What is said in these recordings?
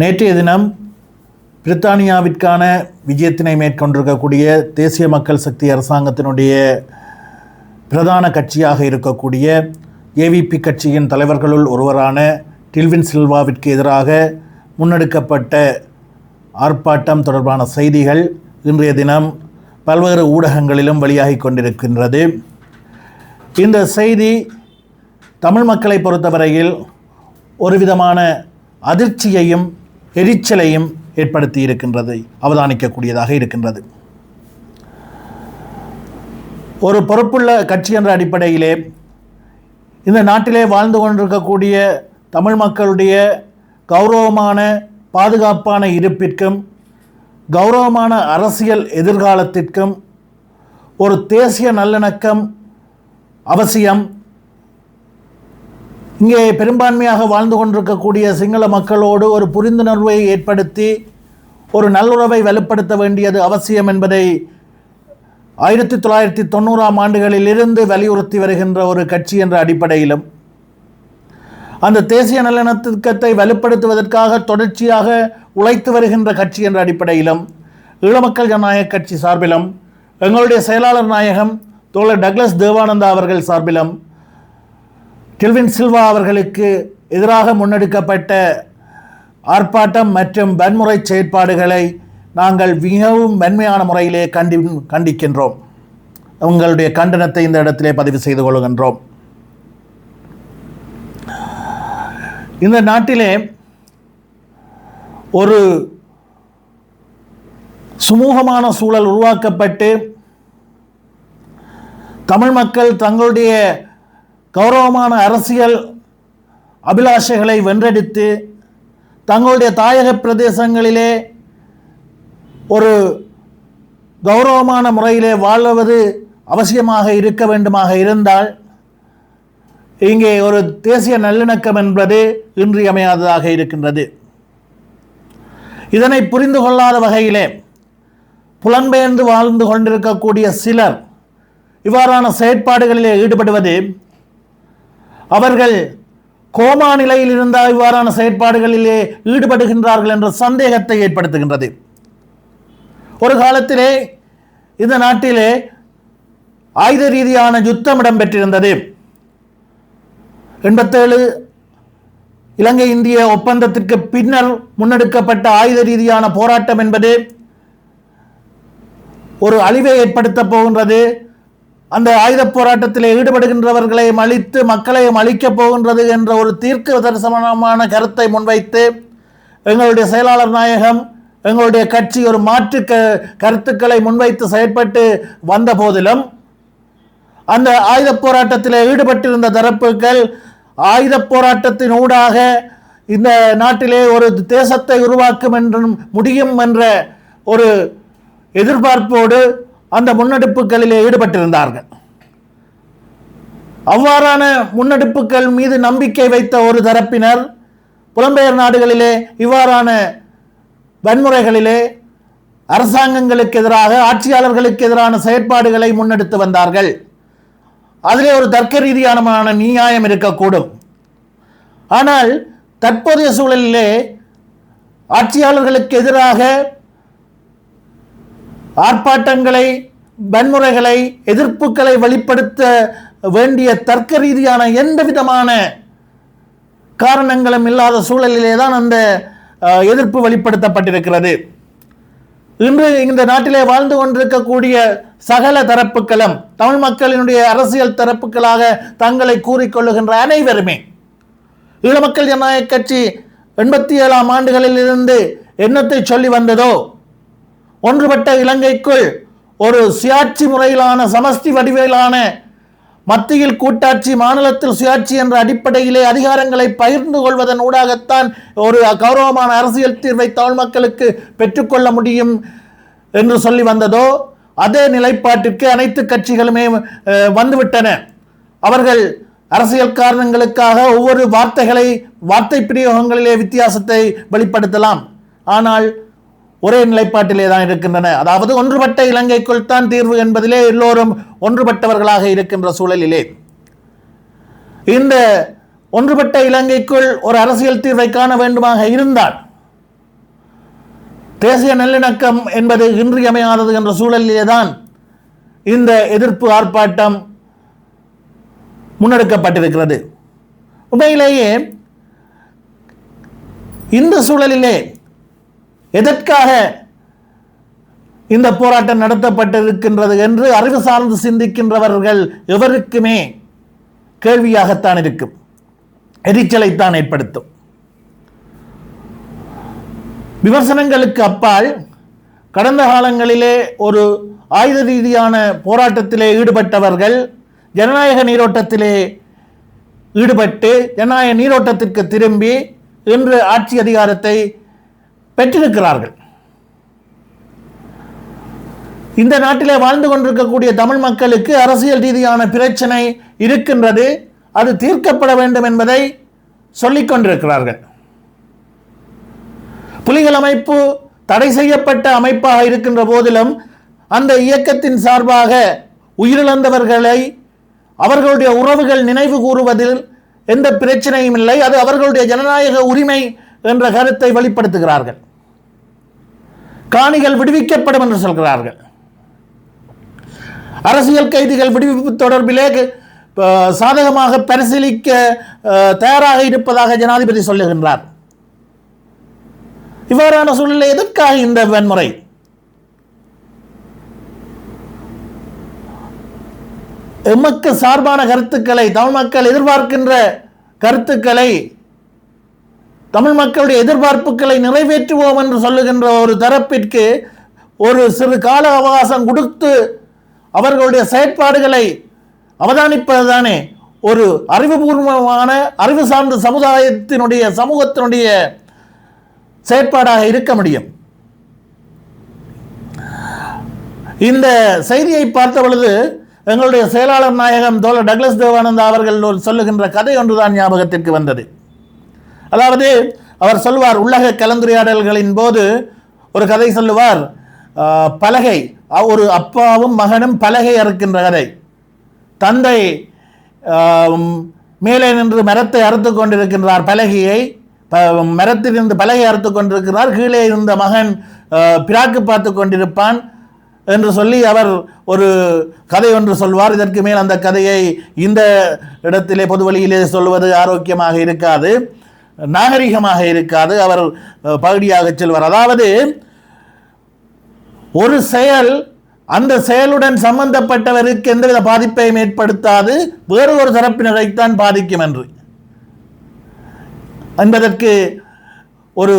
நேற்றைய தினம் பிரித்தானியாவிற்கான விஜயத்தினை மேற்கொண்டிருக்கக்கூடிய தேசிய மக்கள் சக்தி அரசாங்கத்தினுடைய பிரதான கட்சியாக இருக்கக்கூடிய ஏவிபி கட்சியின் தலைவர்களுள் ஒருவரான டில்வின் சில்வாவிற்கு எதிராக முன்னெடுக்கப்பட்ட ஆர்ப்பாட்டம் தொடர்பான செய்திகள் இன்றைய தினம் பல்வேறு ஊடகங்களிலும் வெளியாகி கொண்டிருக்கின்றது. இந்த செய்தி தமிழ் மக்களை பொறுத்தவரையில் ஒரு விதமான அதிர்ச்சியையும் எரிச்சலையும் ஏற்படுத்தி இருக்கின்றது அவதானிக்கக்கூடியதாக இருக்கின்றது. ஒரு பொறுப்புள்ள கட்சி என்ற அடிப்படையிலே இந்த நாட்டிலே வாழ்ந்து கொண்டிருக்கக்கூடிய தமிழ் மக்களுடைய கௌரவமான பாதுகாப்பான இருப்பிற்கும் கௌரவமான அரசியல் எதிர்காலத்திற்கும் ஒரு தேசிய நல்லிணக்கம் அவசியம். இங்கே பெரும்பான்மையாக வாழ்ந்து கொண்டிருக்கக்கூடிய சிங்கள மக்களோடு ஒரு புரிந்துணர்வை ஏற்படுத்தி ஒரு நல்லுறவை வலுப்படுத்த வேண்டியது அவசியம் என்பதை ஆயிரத்தி தொள்ளாயிரத்தி தொண்ணூறாம் ஆண்டுகளிலிருந்து வலியுறுத்தி வருகின்ற ஒரு கட்சி என்ற அடிப்படையிலும் அந்த தேசிய நல்லிணக்கத்தை வலுப்படுத்துவதற்காக தொடர்ச்சியாக உழைத்து வருகின்ற கட்சி என்ற அடிப்படையிலும் ஈழமக்கள் ஜனநாயக கட்சி சார்பிலும் எங்களுடைய செயலாளர் நாயகம் தோழர் டக்ளஸ் தேவானந்தா அவர்கள் சார்பிலும் கில்வின் சில்வா அவர்களுக்கு எதிராக முன்னெடுக்கப்பட்ட ஆர்ப்பாட்டம் மற்றும் வன்முறை செயற்பாடுகளை நாங்கள் மிகவும் மென்மையான முறையிலே கண்டி கண்டிக்கின்றோம். உங்களுடைய கண்டனத்தை இந்த இடத்திலே பதிவு செய்து கொள்கின்றோம். இந்த நாட்டிலே ஒரு சுமூகமான சூழல் உருவாக்கப்பட்டு தமிழ் மக்கள் தங்களுடைய கௌரவமான அரசியல் அபிலாஷைகளை வென்றெடுத்து தங்களுடைய தாயக பிரதேசங்களிலே ஒரு கௌரவமான முறையிலே வாழ்வது அவசியமாக இருக்க வேண்டுமாக இருந்தால் இங்கே ஒரு தேசிய நல்லிணக்கம் என்பது இன்றியமையாததாக இருக்கின்றது. இதனை புரிந்து கொள்ளாத வகையிலே புலம்பெயர்ந்து வாழ்ந்து கொண்டிருக்கக்கூடிய சிலர் இவ்வாறான செயற்பாடுகளிலே ஈடுபடுவது அவர்கள் கோமா நிலையில் இருந்தால் இவ்வாறான செயற்பாடுகளிலே ஈடுபடுகின்றார்கள் என்ற சந்தேகத்தை ஏற்படுத்துகின்றது. ஒரு காலத்திலே இந்த நாட்டிலே ஆயுத ரீதியான யுத்தம் இடம்பெற்றிருந்தது. எண்பத்தேழு இலங்கை இந்திய ஒப்பந்தத்திற்கு பின்னர் முன்னெடுக்கப்பட்ட ஆயுத ரீதியான போராட்டம் என்பது ஒரு அழிவை ஏற்படுத்தப் போகின்றது. அந்த ஆயுத போராட்டத்தில் ஈடுபடுகின்றவர்களை அழித்து மக்களையும் அழிக்கப் போகின்றது என்ற ஒரு தீர்க்க தரிசனமான கருத்தை முன்வைத்து எங்களுடைய செயலாளர் நாயகம் எங்களுடைய கட்சி ஒரு மாற்று க கருத்துக்களை முன்வைத்து செயற்பட்டு வந்த போதிலும் அந்த ஆயுத போராட்டத்தில் ஈடுபட்டிருந்த தரப்புகள் ஆயுத போராட்டத்தின் ஊடாக இந்த நாட்டிலே ஒரு தேசத்தை உருவாக்கும் என்றும் முடியும் என்ற ஒரு எதிர்பார்ப்போடு அந்த முன்னெடுப்புகளிலே ஈடுபட்டிருந்தார்கள். அவ்வாறான முன்னெடுப்புகள் மீது நம்பிக்கை வைத்த ஒரு தரப்பினர் புலம்பெயர் நாடுகளிலே இவ்வாறான வன்முறைகளிலே அரசாங்கங்களுக்கு எதிராக ஆட்சியாளர்களுக்கு எதிரான செயற்பாடுகளை முன்னெடுத்து வந்தார்கள். அதிலே ஒரு தர்க்க ரீதியான நியாயம் இருக்கக்கூடும். ஆனால் தற்போதைய சூழலிலே ஆட்சியாளர்களுக்கு எதிராக ஆர்ப்பாட்டங்களை வன்முறைகளை எதிர்ப்புகளை வெளிப்படுத்த வேண்டிய தர்க்க ரீதியான எந்த விதமான காரணங்களும் இல்லாத சூழலிலே தான் அந்த எதிர்ப்பு வெளிப்படுத்தப்பட்டிருக்கிறது. இன்று இந்த நாட்டிலே வாழ்ந்து கொண்டிருக்கக்கூடிய சகல தரப்புகளும் தமிழ் மக்களினுடைய அரசியல் தரப்புகளாக தங்களை கூறிக்கொள்ளுகின்ற அனைவருமே ஈழமக்கள் ஜனநாயக கட்சி எண்பத்தி ஏழாம் ஆண்டுகளில் இருந்து என்னத்தை சொல்லி வந்ததோ ஒன்றுபட்ட இலங்கைக்குள் ஒரு சுயாட்சி முறையிலான சமஸ்தி வடிவிலான மத்தியில் கூட்டாட்சி மாநிலத்தில் சுயாட்சி என்ற அடிப்படையிலே அதிகாரங்களை பகிர்ந்து கொள்வதன் ஊடாகத்தான் ஒரு கௌரவமான அரசியல் தீர்வை தமிழ் மக்களுக்கு பெற்றுக்கொள்ள முடியும் என்று சொல்லி வந்ததோ அதே நிலைப்பாட்டிற்கு அனைத்து கட்சிகளுமே வந்துவிட்டன. அவர்கள் அரசியல் காரணங்களுக்காக ஒவ்வொரு வார்த்தைகளை வார்த்தை பிரயோகங்களிலே வித்தியாசத்தை வெளிப்படுத்தலாம். ஆனால் ஒரே நிலைப்பாட்டிலே தான் இருக்கின்றன. அதாவது ஒன்றுபட்ட இலங்கைக்குள் தான் தீர்வு என்பதிலே எல்லோரும் ஒன்றுபட்டவர்களாக இருக்கின்ற சூழலிலே. இந்த ஒன்றுபட்ட இலங்கைக்குள் ஒரு அரசியல் தீர்வை காண வேண்டுமாக இருந்தால் தேசிய நல்லிணக்கம் என்பது இன்றியமையாதது என்ற சூழலிலே தான் இந்த எதிர்ப்பு ஆர்ப்பாட்டம் முன்னெடுக்கப்பட்டிருக்கிறது. உண்மையிலேயே இந்த சூழலிலே எதற்காக இந்த போராட்டம் நடத்தப்பட்டிருக்கின்றது என்று அறிவு சார்ந்து சிந்திக்கின்றவர்கள் எவருக்குமே கேள்வியாகத்தான் இருக்கும். எரிச்சலைத்தான் ஏற்படுத்தும். விமர்சனங்களுக்கு அப்பால் கடந்த காலங்களிலே ஒரு ஆயுத ரீதியான போராட்டத்திலே ஈடுபட்டவர்கள் ஜனநாயக நீரோட்டத்திலே ஈடுபட்டு ஜனநாயக நீரோட்டத்திற்கு திரும்பி இன்று ஆட்சி அதிகாரத்தை பெற்றிருக்கிறார்கள். இந்த நாட்டிலே வாழ்ந்து கொண்டிருக்கக்கூடிய தமிழ் மக்களுக்கு அரசியல் ரீதியான பிரச்சனை இருக்கின்றது. அது தீர்க்கப்பட வேண்டும் என்பதை சொல்லிக் கொண்டிருக்கிறார்கள். புலிகள் அமைப்பு தடை செய்யப்பட்ட அமைப்பாக இருக்கின்ற போதிலும் அந்த இயக்கத்தின் சார்பாக உயிரிழந்தவர்களை அவர்களுடைய உறவுகள் நினைவு கூறுவதில் எந்த பிரச்சனையும் இல்லை. அது அவர்களுடைய ஜனநாயக உரிமை என்ற கருத்தை வெளிப்படுத்துகிறார்கள். காணிகள் விடுவிக்கப்படும் என்று சொல்கிறார்கள். அரசியல் கைதிகள் விடுவிப்பு தொடர்பிலே சாதகமாக பரிசீலிக்க தயாராக இருப்பதாக ஜனாதிபதி சொல்லுகின்றார். இவ்வாறான சூழ்நிலை எதற்காக இந்த வன்முறை? எமக்கு சார்பான கருத்துக்களை தமிழ் மக்கள் எதிர்பார்க்கின்ற கருத்துக்களை தமிழ் மக்களுடைய எதிர்பார்ப்புகளை நிறைவேற்றுவோம் என்று சொல்லுகின்ற ஒரு தரப்பிற்கு ஒரு சிறு கால அவகாசம் கொடுத்து அவர்களுடைய செயற்பாடுகளை அவதானிப்பதுதானே ஒரு அறிவுபூர்வமான அறிவு சார்ந்த சமுதாயத்தினுடைய சமூகத்தினுடைய செயற்பாடாக இருக்க முடியும். இந்த செய்தியை பார்த்த பொழுது எங்களுடைய செயலாளர் நாயகம் தோழர் டக்ளஸ் தேவானந்தா அவர்கள் சொல்லுகின்ற கதை ஒன்றுதான் ஞாபகத்திற்கு வந்தது. அதாவது அவர் சொல்வார் உள்ளக கலந்துரையாடல்களின் போது ஒரு கதை சொல்லுவார் பலகை ஒரு அப்பாவும் மகனும் பலகை அறுக்கின்ற கதை. தந்தை மேலே நின்று மரத்தை அறுத்து கொண்டிருக்கின்றார் பலகையை ப- மரத்திலிருந்து பலகை அறுத்து கொண்டிருக்கிறார் கீழே இருந்த மகன் பிராக்கு பார்த்து கொண்டிருப்பான் என்று சொல்லி அவர் ஒரு கதை ஒன்று சொல்வார். இதற்கு மேல் அந்த கதையை இந்த இடத்திலே பொது வழியிலே சொல்வது ஆரோக்கியமாக இருக்காது. நாகரிகமாக இருக்காது. அவர் பகுதியாக செல்வார். அதாவது ஒரு செயல் அந்த செயலுடன் சம்பந்தப்பட்டவருக்கு எந்தவித பாதிப்பையும் ஏற்படுத்தாது. வேறு ஒரு தரப்பினரைத்தான் பாதிக்கும் என்று. என்பதற்கு ஒரு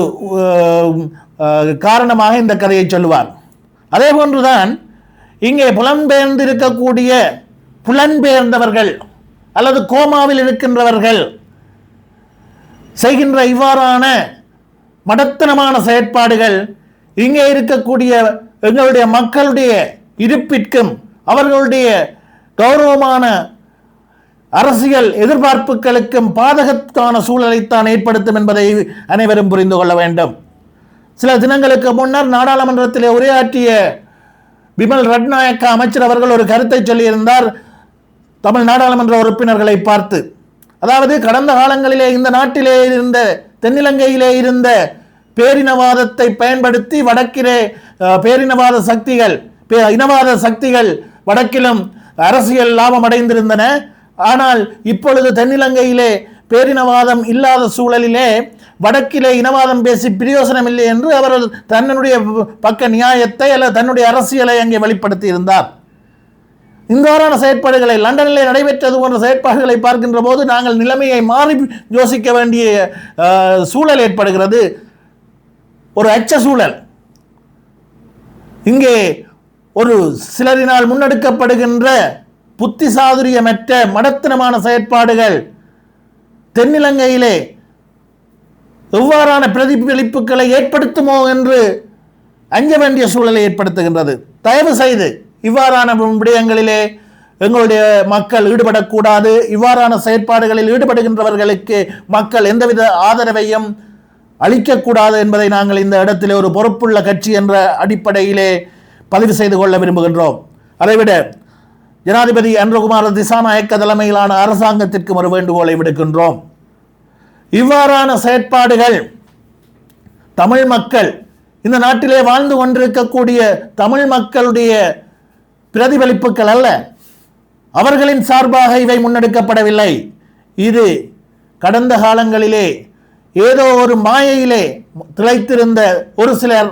காரணமாக இந்த கதையை சொல்லுவார். அதே போன்றுதான் இங்கே புலம்பெயர்ந்து இருக்கக்கூடிய புலன்பெயர்ந்தவர்கள் அல்லது கோமாவில் இருக்கின்றவர்கள் செய்கின்ற இவ்வாறான மடத்தனமான செயற்பாடுகள் இங்கே இருக்கக்கூடிய எங்களுடைய மக்களுடைய இருப்பிற்கும் அவர்களுடைய கௌரவமான அரசியல் எதிர்பார்ப்புகளுக்கும் பாதகத்தான சூழலைத்தான் ஏற்படுத்தும் என்பதை அனைவரும் புரிந்து கொள்ள வேண்டும். சில தினங்களுக்கு முன்னர் நாடாளுமன்றத்திலே உரையாற்றிய பிமல் ரட்நாயக்க அமைச்சர் அவர்கள் ஒரு கருத்தை சொல்லியிருந்தார். தமிழ் நாடாளுமன்ற உறுப்பினர்களை பார்த்து அதாவது கடந்த காலங்களிலே இந்த நாட்டிலே இருந்த தென்னிலங்கையிலே இருந்த பேரினவாதத்தை பயன்படுத்தி வடக்கிலே பேரினவாத சக்திகள் பே- இனவாத சக்திகள் வடக்கிலும் அரசியல் லாபம் அடைந்திருந்தன. ஆனால் இப்பொழுது தென்னிலங்கையிலே பேரினவாதம் இல்லாத சூழலிலே வடக்கிலே இனவாதம் பேசி பிரயோசனம் இல்லை என்று அவர் தன்னுடைய பக்க நியாயத்தை அல்லது தன்னுடைய அரசியலை அங்கே வெளிப்படுத்தி இருந்தார் இவ்வாறான செயற்பாடுகளை லண்டனிலே நடைபெற்றது போன்ற செயற்பாடுகளை பார்க்கின்ற போது நாங்கள் நிலைமையை மாறி யோசிக்க வேண்டிய சூழல் ஏற்படுகிறது. ஒரு அச்ச சூழல். இங்கே ஒரு சிலரினால் முன்னெடுக்கப்படுகின்ற புத்தி சாதுரியமற்ற மடத்தனமான செயற்பாடுகள் தென்னிலங்கையிலே எவ்வாறான பிரதிபலிப்புகளை ஏற்படுத்துமோ என்று அஞ்ச வேண்டிய சூழலை ஏற்படுத்துகின்றது. தயவு செய்து இவ்வாறான விடயங்களிலே எங்களுடைய மக்கள் ஈடுபடக்கூடாது. இவ்வாறான செயற்பாடுகளில் ஈடுபடுகின்றவர்களுக்கு மக்கள் எந்தவித ஆதரவையும் அளிக்கக்கூடாது என்பதை நாங்கள் இந்த இடத்திலே ஒரு பொறுப்புள்ள கட்சி என்ற அடிப்படையிலே பதிவு செய்து கொள்ள விரும்புகின்றோம். அதைவிட ஜனாதிபதி அன்றகுமார திசாநாயக்க தலைமையிலான அரசாங்கத்திற்கும் ஒரு வேண்டுகோளை விடுக்கின்றோம். இவ்வாறான செயற்பாடுகள் தமிழ் மக்கள் இந்த நாட்டிலே வாழ்ந்து கொண்டிருக்கக்கூடிய தமிழ் மக்களுடைய பிரதிபலிப்புகள் அல்ல. அவர்களின் சார்பாக இவை முன்னெடுக்கப்படவில்லை. இது கடந்த காலங்களிலே ஏதோ ஒரு மாயையிலே திளைத்திருந்த ஒரு சிலர்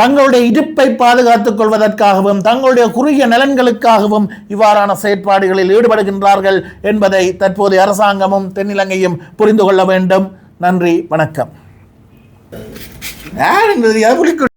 தங்களுடைய இருப்பை பாதுகாத்துக் கொள்வதற்காகவும் தங்களுடைய குறுகிய நலன்களுக்காகவும் இவ்வாறான செயற்பாடுகளில் ஈடுபடுகின்றார்கள் என்பதை தற்போதைய அரசாங்கமும் தென்னிலங்கையும் புரிந்து கொள்ள வேண்டும். நன்றி வணக்கம். என்பது